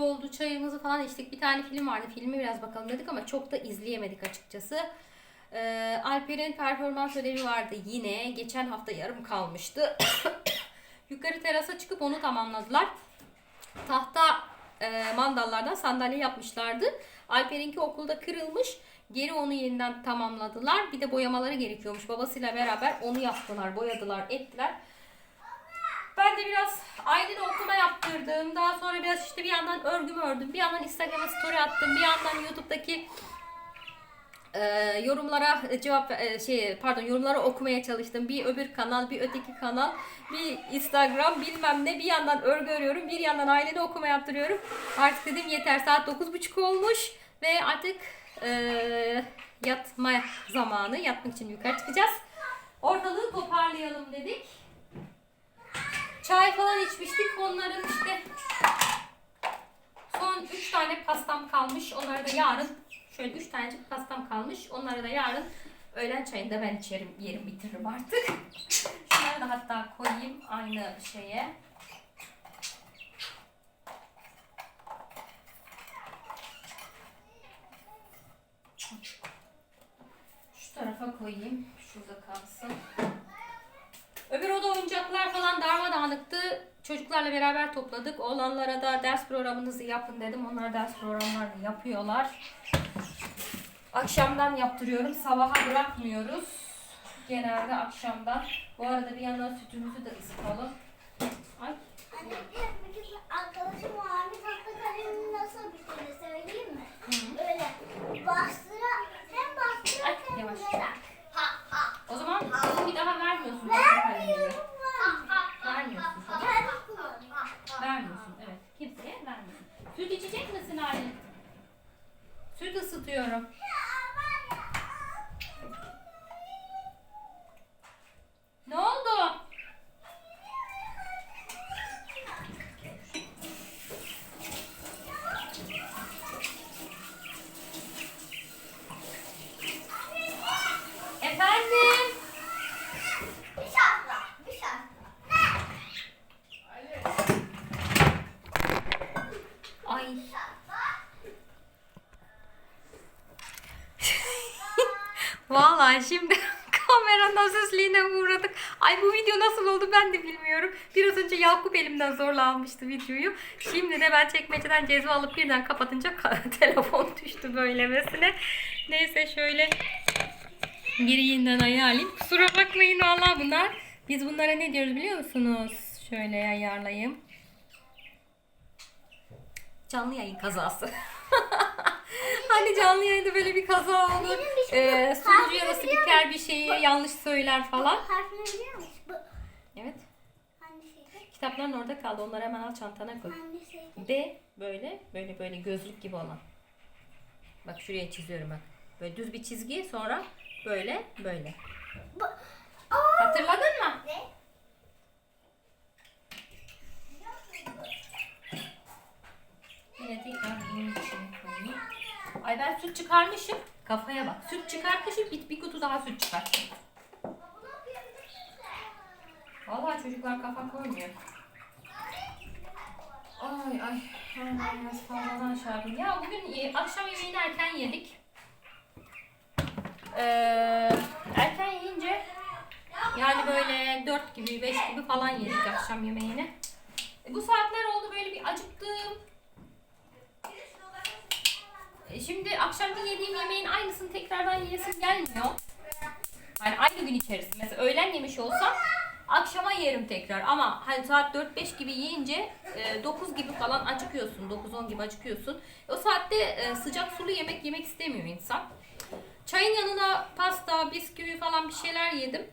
Saat 9.30 oldu. Çayımızı falan içtik. Bir tane film vardı. Filmi biraz bakalım dedik ama çok da izleyemedik açıkçası. Ee, Alper'in performans ödevi vardı yine. Geçen hafta yarım kalmıştı. Yukarı terasa çıkıp onu tamamladılar. Tahta e, mandallardan sandalye yapmışlardı. Alper'inki okulda kırılmış. Geri onu yeniden tamamladılar. Bir de boyamaları gerekiyormuş. Babasıyla beraber onu yaptılar, boyadılar, ettiler. Ben de biraz Aylin'e okuma yaptırdım. Daha sonra biraz işte bir yandan örgümü ördüm. Bir yandan Instagram'a story attım. Bir yandan YouTube'daki e, yorumlara cevap e, şey pardon yorumlara okumaya çalıştım. Bir öbür kanal, bir öteki kanal, bir Instagram bilmem ne. Bir yandan örgü örüyorum, bir yandan Aylin'e okuma yaptırıyorum. Artık dedim yeter saat 9.30 olmuş ve artık e, yatma zamanı. Yatmak için yukarı çıkacağız. Ortalığı toparlayalım. Çay falan içmiştik. Onların işte son 3 tane pastam kalmış. Onları da yarın şöyle 3 tanecik pastam kalmış. Onları da yarın öğlen çayında ben içerim, yerim bitiririm artık. Şunları da hatta koyayım aynı şeye. Şu tarafa koyayım. Şurada kalsın. Öbür oda oyuncaklar falan darmadağınıktı. Çocuklarla beraber topladık. Oğlanlara da ders programınızı yapın dedim. Onlar ders programlarını yapıyorlar. Akşamdan yaptırıyorum. Sabaha bırakmıyoruz. Genelde akşamdan. Bu arada bir yandan sütümüzü de ısıtalım. Ay. Anne bir kez arkadaşım mavi tahta kalemini nasıl bitirdi söyleyeyim mi? Hı. Öyle bastıra hem bastıra Ay, hem yavaş. vurarak. Ha ha. O zaman bunu bir daha vermiyorsun. tahta kalemini. Vermiyorum ben. Vermiyorsun. Kendim kullanıyorum. Vermiyorsun. Evet. Kimseye vermiyorsun. Süt içecek misin Aylin? Süt ısıtıyorum. Ne oldu? Efendim? Bir şartla. Bir şartla. Ay. Vallahi şimdi kameranın azizliğine uğradık. Ay bu video nasıl oldu ben de bilmiyorum. Biraz önce Yakup elimden zorla almıştı videoyu. Şimdi de ben çekmeceden cezve alıp birden kapatınca ka- telefon düştü böylemesine. Neyse şöyle geri yeniden ayarlayayım. Kusura bakmayın vallahi bunlar. Biz bunlara ne diyoruz biliyor musunuz? Şöyle ayarlayayım. Canlı yayın kazası. hani canlı yayında böyle bir kaza olur. Yok. sunucu ya da spiker bir şeyi yanlış söyler falan. Harfini biliyor musun? Bu Evet. hangisiydi? Kitapların orada kaldı. Onları hemen al çantana koy. Hangisiydi? B böyle böyle böyle gözlük gibi olan. Bak şuraya çiziyorum bak. Böyle düz bir çizgi sonra böyle böyle. Bu. Aa! Hatırladın mı? Ne? Yine tekrar bunun içine koyayım. Ay ben süt çıkarmışım. Kafaya bak. Süt çıkartmışım. Bir, bir kutu daha süt çıkarttım. Vallahi çocuklar kafa koymuyor. Ay ay. Ay, biraz fazladan yapayım. Ya bugün akşam yemeğini erken yedik. Ee, erken yiyince yani böyle 4 gibi 5 gibi falan yedik akşam yemeğini. E, bu saatler oldu böyle bir acıktım. E, Akşamki yediğim yemeğin aynısını tekrardan yiyesim gelmiyor. Yani aynı gün içerisinde. Mesela öğlen yemiş olsam akşama yerim tekrar. Ama hani saat 4-5 gibi yiyince e, 9 gibi falan acıkıyorsun. 9-10 gibi acıkıyorsun. O saatte e, sıcak sulu yemek yemek istemiyor insan. Çayın yanına pasta, bisküvi falan bir şeyler yedim.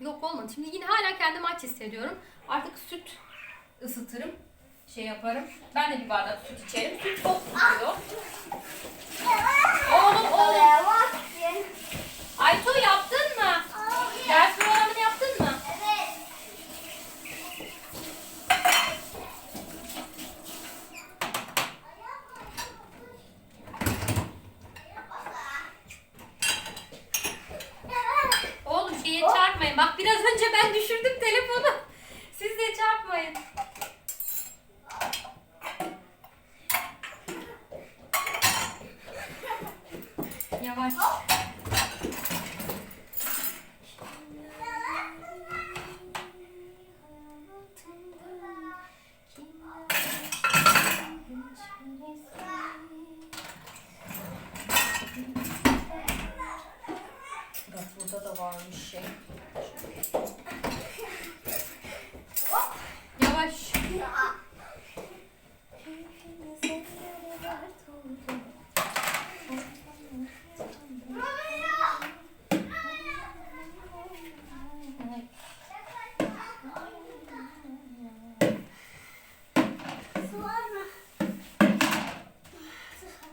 Yok olmadı. Şimdi yine hala kendimi aç hissediyorum. Artık süt ısıtırım. Şey yaparım. Ben de bir bardak süt içerim. Süt çok tutuyor. Oğlum oğlum. Aytu yaptın mı? Ders programını yaptın mı? Evet. Oğlum şeye çarpmayın. Bak biraz önce ben düşürdüm telefonu. Siz de çarpmayın. Yavaş. Bak burada da varmış şey. Yavaş. Su var mı?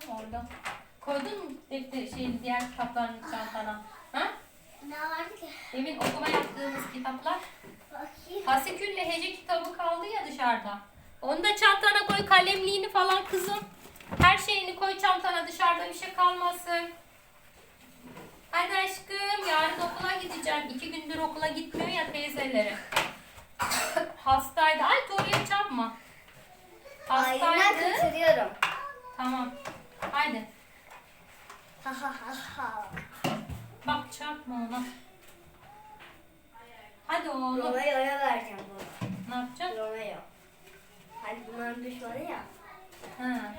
Orada. Koydun mu defter şeyin diğer kitaplarını çantana? Ha? Ne vardı ki? Demin okuma yaptığımız kitaplar. Bakayım. Fasikülle hece kitabı kaldı ya dışarıda. Onu da çantana koy kalemliğini falan kızım. Her şeyini koy çantana dışarıda bir şey kalmasın. Hadi aşkım yarın okula gideceğim. İki gündür okula gitmiyor ya teyzeleri. Hastaydı. Ay oraya çarpma. Hastaydı. kaçırıyorum. Tamam. Haydi. Ha ha ha ha. Bak çarpma ona. Hadi oğlum. Romeo'ya vereceğim bunu. Ne yapacaksın? Romeo. Hani bunların düşmanı ya. Ha.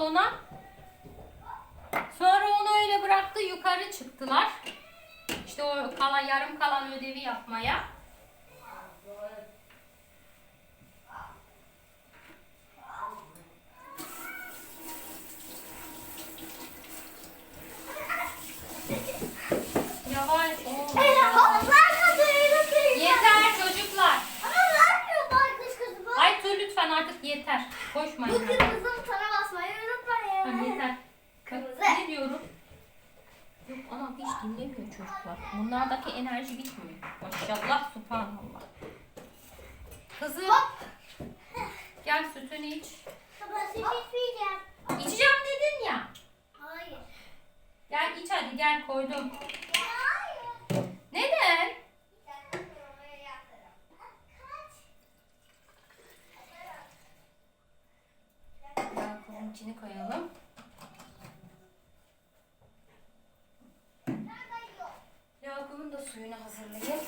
Salona. Sonra onu öyle bıraktı yukarı çıktılar. İşte o kalan yarım kalan ödevi yapmaya. Yavaş oğlum. Onlar kaçırıyor kızım. Yeter çocuklar. Ama vermiyor baykuş kızımı. Ay tur lütfen artık yeter. Koşmayın. Bu kırmızı butona basmayı unutmayın. Tamam yeter. Kırmızı. Ne diyorum? Yok ana hiç dinlemiyor çocuklar. Bunlardaki bitmiyor. Maşallah subhanallah. Kızım. Gel sütünü iç. Ben süt içmeyeceğim. İçeceğim dedin ya. Hayır. Gel iç hadi gel koydum. Hayır. Neden? Yakup'un içini koyalım. Hazırlayayım.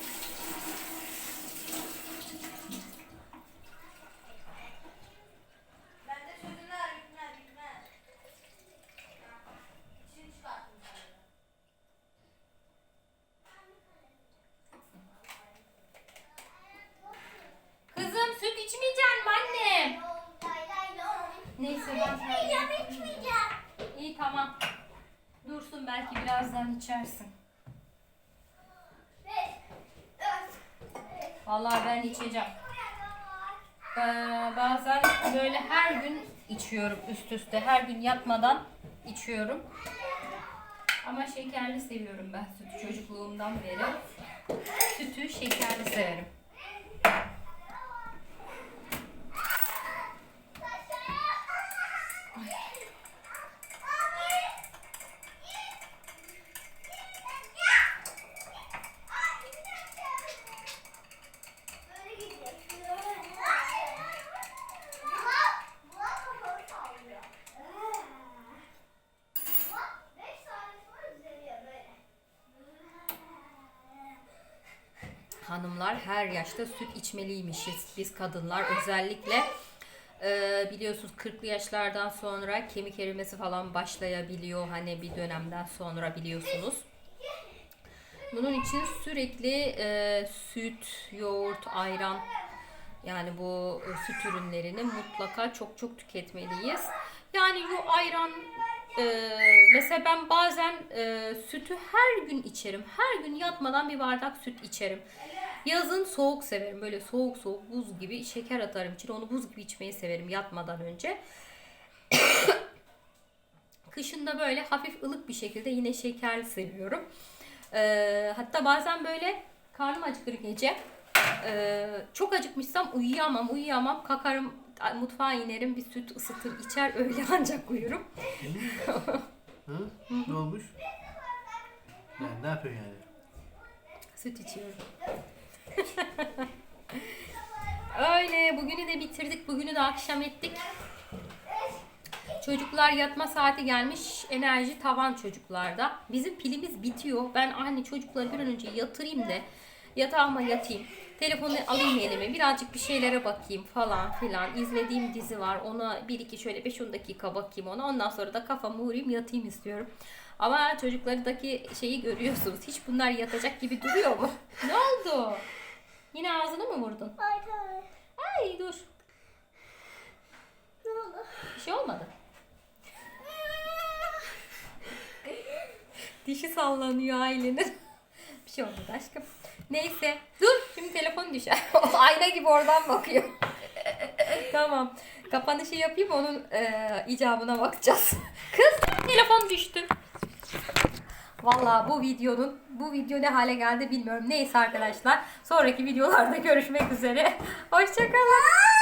Kızım süt içmeyeceksin mi annem? Neyse ben İçmeyeceğim, içmeyeceğim. İyi tamam. Dursun belki birazdan içersin. Vallahi ben içeceğim. Ee, bazen böyle her gün içiyorum üst üste. Her gün yatmadan içiyorum. Ama şekerli seviyorum ben sütü çocukluğumdan beri. Sütü şekerli severim. Hanımlar her yaşta süt içmeliymişiz biz kadınlar özellikle. Ee, biliyorsunuz 40'lı yaşlardan sonra kemik erimesi falan başlayabiliyor. Hani bir dönemden sonra biliyorsunuz. Bunun için sürekli e, süt, yoğurt, ayran yani bu e, süt ürünlerini mutlaka çok çok tüketmeliyiz. Yani bu ayran e, mesela ben bazen e, sütü her gün içerim. Her gün yatmadan bir bardak süt içerim. Yazın soğuk severim. Böyle soğuk soğuk buz gibi şeker atarım içine. Onu buz gibi içmeyi severim yatmadan önce. Kışın da böyle hafif ılık bir şekilde yine şekerli seviyorum. Ee, hatta bazen böyle karnım acıkır gece. Ee, çok acıkmışsam uyuyamam, uyuyamam. Kalkarım mutfağa inerim, bir süt ısıtır, içer öyle ancak uyurum. Hı? Ne olmuş? Yani ne yapıyorsun yani? Süt içiyorum. Öyle bugünü de bitirdik. Bugünü de akşam ettik. Çocuklar yatma saati gelmiş. Enerji tavan çocuklarda. Bizim pilimiz bitiyor. Ben anne çocukları bir an önce yatırayım da yatağıma yatayım. Telefonu alayım elime. Birazcık bir şeylere bakayım falan filan. İzlediğim dizi var. Ona bir iki şöyle 5-10 dakika bakayım ona. Ondan sonra da kafamı vurayım yatayım istiyorum. Ama çocuklardaki şeyi görüyorsunuz. Hiç bunlar yatacak gibi duruyor mu? ne oldu? Yine ağzını mı vurdun? Ay tamam. Ay dur. Ne oldu? Bir şey olmadı. Dişi sallanıyor ailenin. bir şey olmadı aşkım. Neyse. Dur. Şimdi telefon düşer. O Ayna gibi oradan bakıyor. tamam. Kapanışı yapayım onun e, icabına bakacağız. Kız telefon düştü. Vallahi bu videonun bu video ne hale geldi bilmiyorum. Neyse arkadaşlar. Sonraki videolarda görüşmek üzere. Hoşçakalın.